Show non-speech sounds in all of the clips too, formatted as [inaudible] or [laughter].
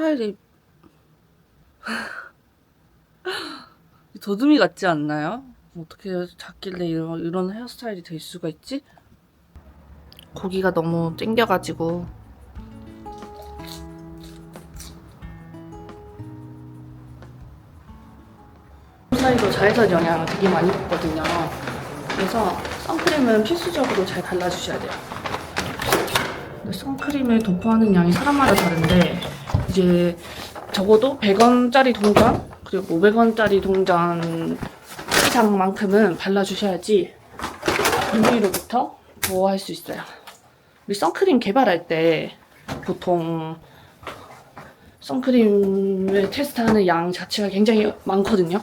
스타일이 [laughs] 더듬이 같지 않나요? 어떻게 작길래 이런, 이런 헤어스타일이 될 수가 있지? 고기가 너무 땡겨가지고 사이로 자외선 영향을 되게 많이 받거든요. 그래서 선크림은 필수적으로 잘 발라주셔야 돼요. 선크림을 도포하는 양이 사람마다 다른데 이제 적어도 100원짜리 동전 그리고 500원짜리 동전 이상만큼은 발라주셔야지 유리로부터 보호할 수 있어요. 우리 선크림 개발할 때 보통 선크림을 테스트하는 양 자체가 굉장히 많거든요.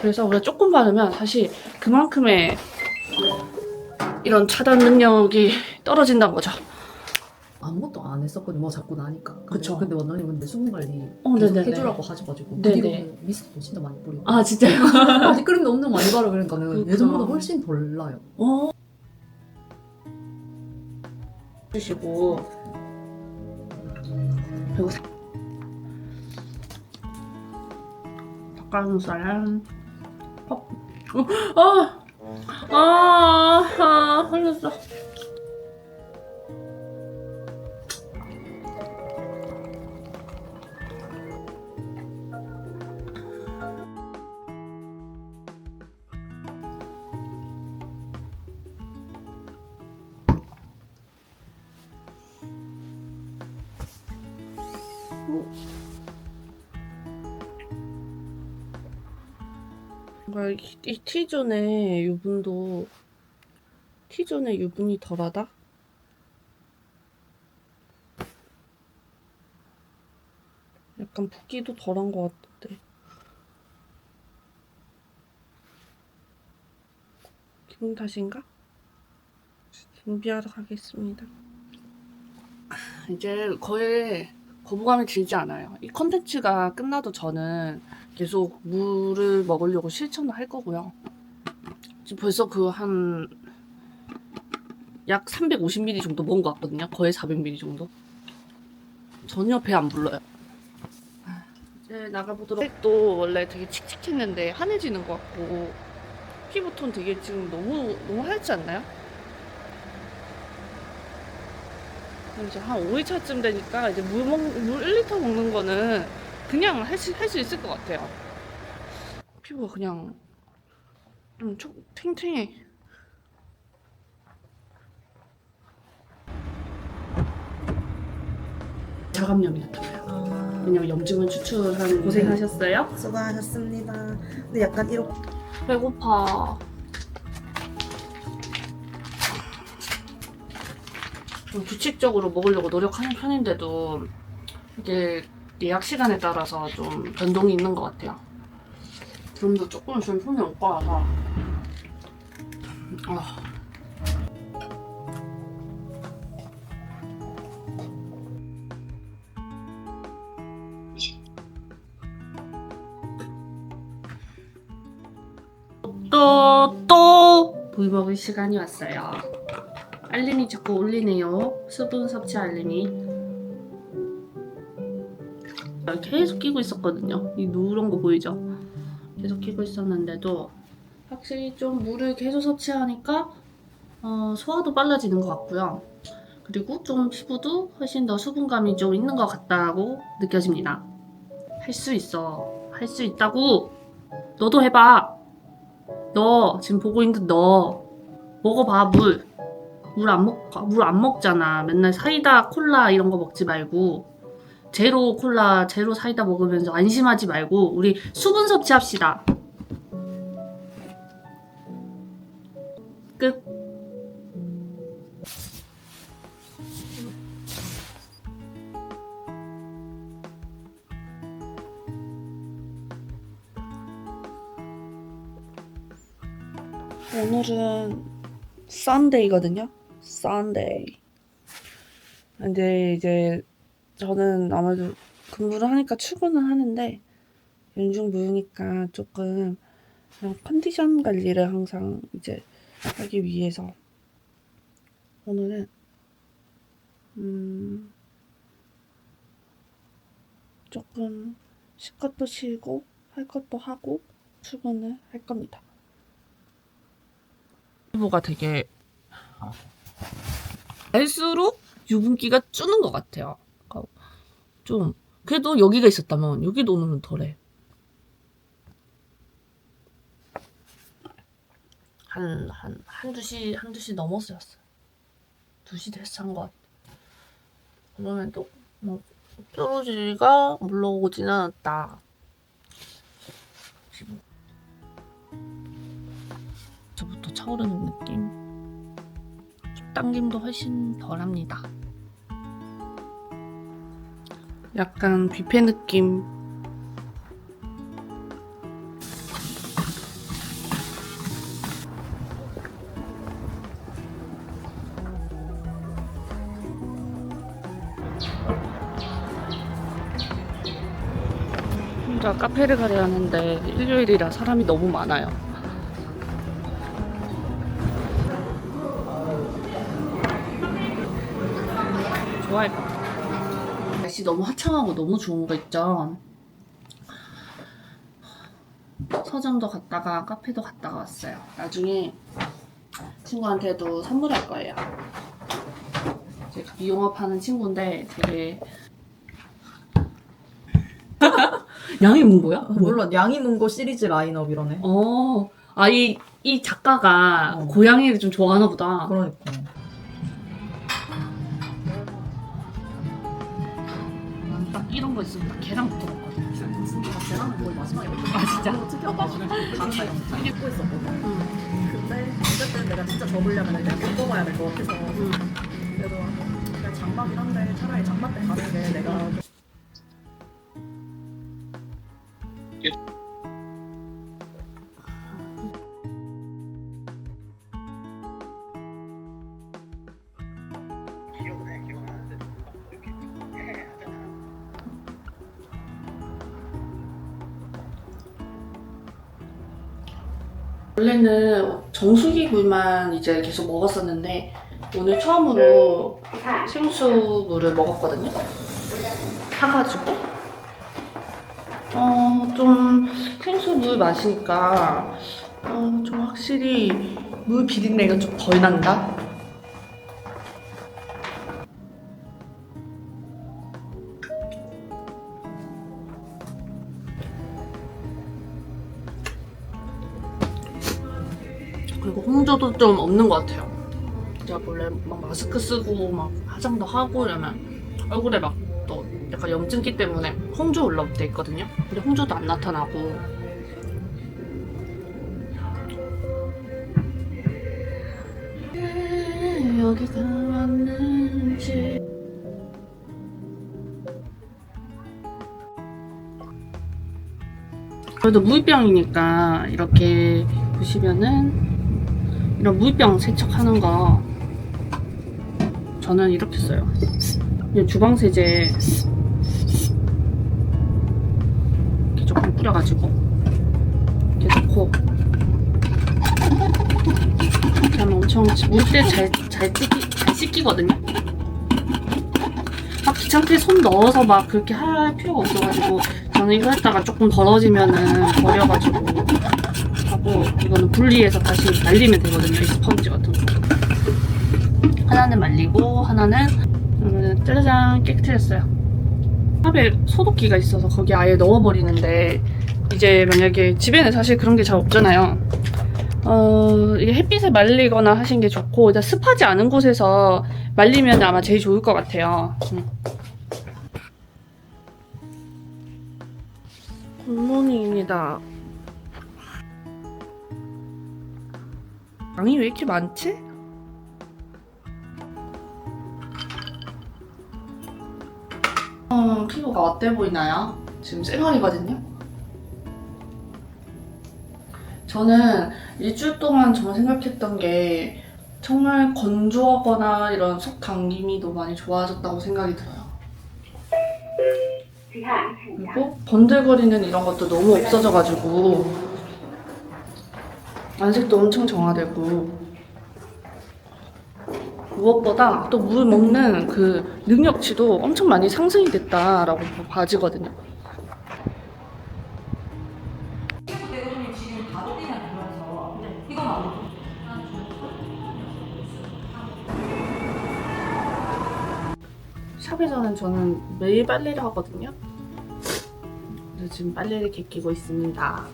그래서 우리가 조금 바르면 사실 그만큼의 이런 차단 능력이 떨어진다는 거죠. 아무것도 안 했었거든요. 뭐 자꾸 나니까. 그쵸. 근데 원장님 근데 수분 관리 어, 계속 네네네. 해주라고 하셔가지고 네네. 그 뒤로는 미스트도 진짜 많이 뿌리고 아 진짜요? 아직그림도 엄청 많이 바르고 그러니까는 그렇구나. 예전보다 훨씬 덜 나요. 어. 주시고 그리고 사- 닭가슴살 어, 아, 아, 아, 흘렸어. 뭔가 이, 이 T존의 유분도 T존의 유분이 덜하다? 약간 붓기도 덜한 것 같은데 기분 탓인가? 준비하러 가겠습니다 이제 거의 거부감이 들지 않아요 이 컨텐츠가 끝나도 저는 계속 물을 먹으려고 실천을 할 거고요. 지금 벌써 그 한 약 350ml 정도 먹은 것 같거든요. 거의 400ml 정도. 전혀 배 안 불러요. 이제 나가보도록. 또 원래 되게 칙칙했는데 환해지는 것 같고 피부톤 되게 지금 너무 너무 하얗지 않나요? 이제 한 5일차쯤 되니까 이제 물, 먹, 물 1리터 먹는 거는 그냥 할 수 할 수 있을 것 같아요. 피부가 그냥 좀 촉, 탱탱해. 자감염이 나타나요. 아, 왜냐면 염증을 추출하는 고생하셨어요? 수고하셨습니다. 근데 약간 이렇게 배고파. 좀 규칙적으로 먹으려고 노력하는 편인데도 이게 예약 시간에 따라서 좀 변동이 있는 것 같아요. 좀더 조금 있으면 손이 올 거라서. 아. 또, 또! 물 먹을 시간이 왔어요. 알림이 자꾸 울리네요. 수분 섭취 알림이. 계속 끼고 있었거든요. 이 누런 거 보이죠? 계속 끼고 있었는데도 확실히 좀 물을 계속 섭취하니까 어, 소화도 빨라지는 것 같고요. 그리고 좀 피부도 훨씬 더 수분감이 좀 있는 것 같다고 느껴집니다. 할 수 있어. 할 수 있다고! 너도 해봐! 너 지금 보고 있는 너 먹어봐 물. 물 안 먹, 물 안 먹잖아. 맨날 사이다, 콜라 이런 거 먹지 말고 제로 콜라, 제로 사이다 먹으면서 안심하지 말고 우리 수분 섭취합시다. 끝. 오늘은 썬데이거든요. 썬데이. 근데 이제 저는 아무래도 근무를 하니까 출근을 하는데 연중 무휴니까 조금 그냥 컨디션 관리를 항상 이제 하기 위해서 오늘은 음 조금 쉴 것도 쉬고 할 것도 하고 출근을 할 겁니다. 피부가 되게 갈수록 유분기가 주는 것 같아요. 그러니까 좀 그래도 여기가 있었다면 여기 노는 덜해. 한, 한, 한두 시, 한두 시 넘었어요. 두시 돼서 잔것 같아. 그러면 또, 뭐, 뾰루지가 물러오지는 않았다. 저부터 차오르는 느낌. 당김도 훨씬 덜 합니다. 약간 뷔페 느낌. 혼자 카페를 가려 하는데 일요일이라 사람이 너무 많아요. 좋아할 것 같아요. 날씨 너무 화창하고 너무 좋은 거 있죠. 서점도 갔다가 카페도 갔다가 왔어요. 나중에 친구한테도 선물할 거예요. 제가 미용업 하는 친구인데 되게 [laughs] 양이 문 거야? 물론 양이 문고 시리즈 라인업 이러네. 어, 아, 이, 이 작가가 어. 고양이를 좀 좋아하나 보다. 그러니까. 이런 거 있으면 딱 걔랑 붙어봤거든. 걔랑 거의 마지막에 아, 진짜? 특별가지고 강사에 진짜 입고 있었거든. 응. 근데 어쨌든 내가 진짜 접으려면 일단 겪어봐야 될 것 같아서 응. 그래도 그냥 장막이긴 한데 차라리 장막 때 가는 게 내가 원래는 정수기 굴만 이제 계속 먹었었는데 오늘 처음으로 생수물을 먹었거든요. 사가지고 어 좀 생수물 마시니까 어 좀 확실히 물 비린내가 좀 덜 난다. 좀 없는 것 같아요. 제가 원래 막 마스크 쓰고 막 화장도 하고 이러면 얼굴에 막 또 약간 염증기 때문에 홍조 올라올 때 있거든요. 근데 홍조도 안 나타나고 왜 여기가 왔는지 그래도 무이병이니까 이렇게 보시면은 이런 무이병 세척하는 거 저는 이렇게 써요. 그냥 주방 세제 이렇게 조금 뿌려가지고 이렇게 넣고 이렇게 하면 엄청 물때 잘 잘 씻기 잘 씻기거든요. 막 귀찮게 손 넣어서 막 그렇게 할 필요가 없어가지고 저는 이거 했다가 조금 벌어지면은 버려가지고 하고 이거는 분리해서 다시 말리면 되거든요. 이 스펀지 같은 거. 하나는 말리고 하나는 그러면 짜자잔 깨끗해졌어요. 탑에 소독기가 있어서 거기 아예 넣어버리는데 이제 만약에 집에는 사실 그런 게 잘 없잖아요. 어, 이게 햇빛에 말리거나 하신 게 좋고 일단 습하지 않은 곳에서 말리면 아마 제일 좋을 것 같아요. 음. 굿모닝입니다. 양이 왜 이렇게 많지? 어, 피부가 어때 보이나요? 지금 쌩얼이거든요? 저는 일주일 동안 정말 생각했던 게 정말 건조하거나 이런 속 당김이 너무 많이 좋아졌다고 생각이 들어요. 그리고 번들거리는 이런 것도 너무 없어져가지고 안색도 엄청 정화되고 무엇보다 또 물 먹는 그 능력치도 엄청 많이 상승이 됐다라고 봐지거든요. 샵에서는 저는 매일 빨래를 하거든요. 근데 지금 빨래를 개끼고 있습니다.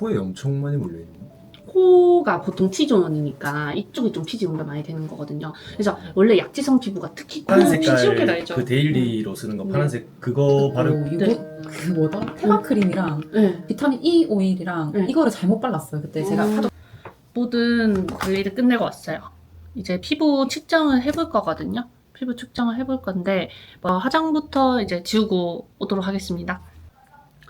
코에 엄청 많이 물려있네. 코가 보통 T존이니까 이쪽이 좀 피지온가 많이 되는 거거든요. 그래서 원래 약지성 피부가 특히 코 파란 색깔 날죠. 그 데일리로 쓰는 거 네. 파란색 그거 바르고 어, 이거 네. 그 뭐다? 테마 크림이랑 네. 비타민 E 오일이랑 네. 이거를 잘못 발랐어요. 그때 제가 음. 하도 모든 관리를 끝내고 왔어요. 이제 피부 측정을 해볼 거거든요. 피부 측정을 해볼 건데 뭐 화장부터 이제 지우고 오도록 하겠습니다.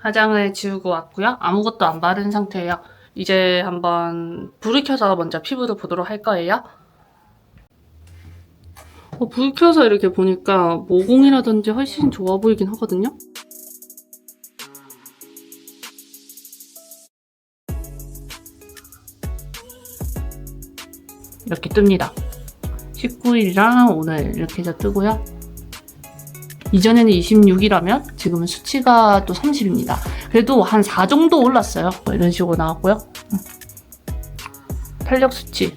화장을 지우고 왔고요. 아무것도 안 바른 상태예요. 이제 한번 불을 켜서 먼저 피부를 보도록 할 거예요. 어, 불 켜서 이렇게 보니까 모공이라든지 훨씬 좋아 보이긴 하거든요. 이렇게 뜹니다. 19일이랑 오늘 이렇게 해서 뜨고요. 이전에는 26이라면 지금은 수치가 또 30입니다. 그래도 한 4 정도 올랐어요. 뭐 이런 식으로 나왔고요. 음. 탄력 수치.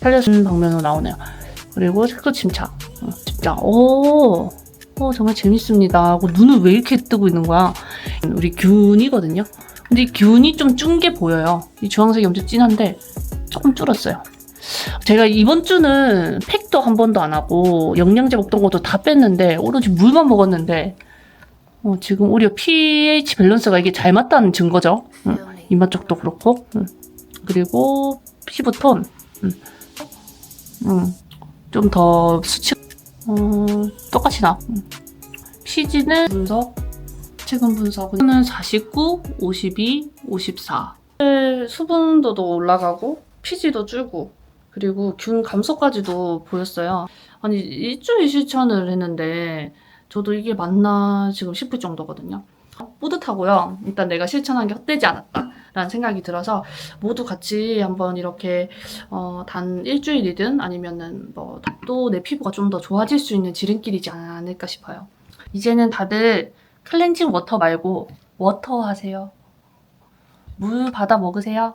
탄력 수치 방면으로 나오네요. 그리고 색소 침착. 어, 진짜 오, 오 정말 재밌습니다. 눈을 왜 이렇게 뜨고 있는 거야? 우리 균이거든요. 근데 이 균이 좀 준 게 보여요. 이 주황색이 엄청 진한데 조금 줄었어요. 제가 이번 주는 팩도 한 번도 안 하고 영양제 먹던 것도 다 뺐는데 오로지 물만 먹었는데 어, 지금 오히려 pH 밸런스가 이게 잘 맞다는 증거죠. 응. 이마 쪽도 그렇고 응. 그리고 피부 톤 음. 좀더 수치 어, 똑같이 나 음. 피지는 분석 최근 분석은 49, 52, 54 수분도도 올라가고 피지도 줄고 그리고 균 감소까지도 보였어요. 아니 일주일 실천을 했는데 저도 이게 맞나 지금 싶을 정도거든요. 뿌듯하고요. 일단 내가 실천한 게 헛되지 않았다라는 생각이 들어서 모두 같이 한번 이렇게 어, 단 일주일이든 아니면은 뭐 또 내 피부가 좀 더 좋아질 수 있는 지름길이지 않을까 싶어요. 이제는 다들 클렌징 워터 말고 워터 하세요. 물 받아 먹으세요.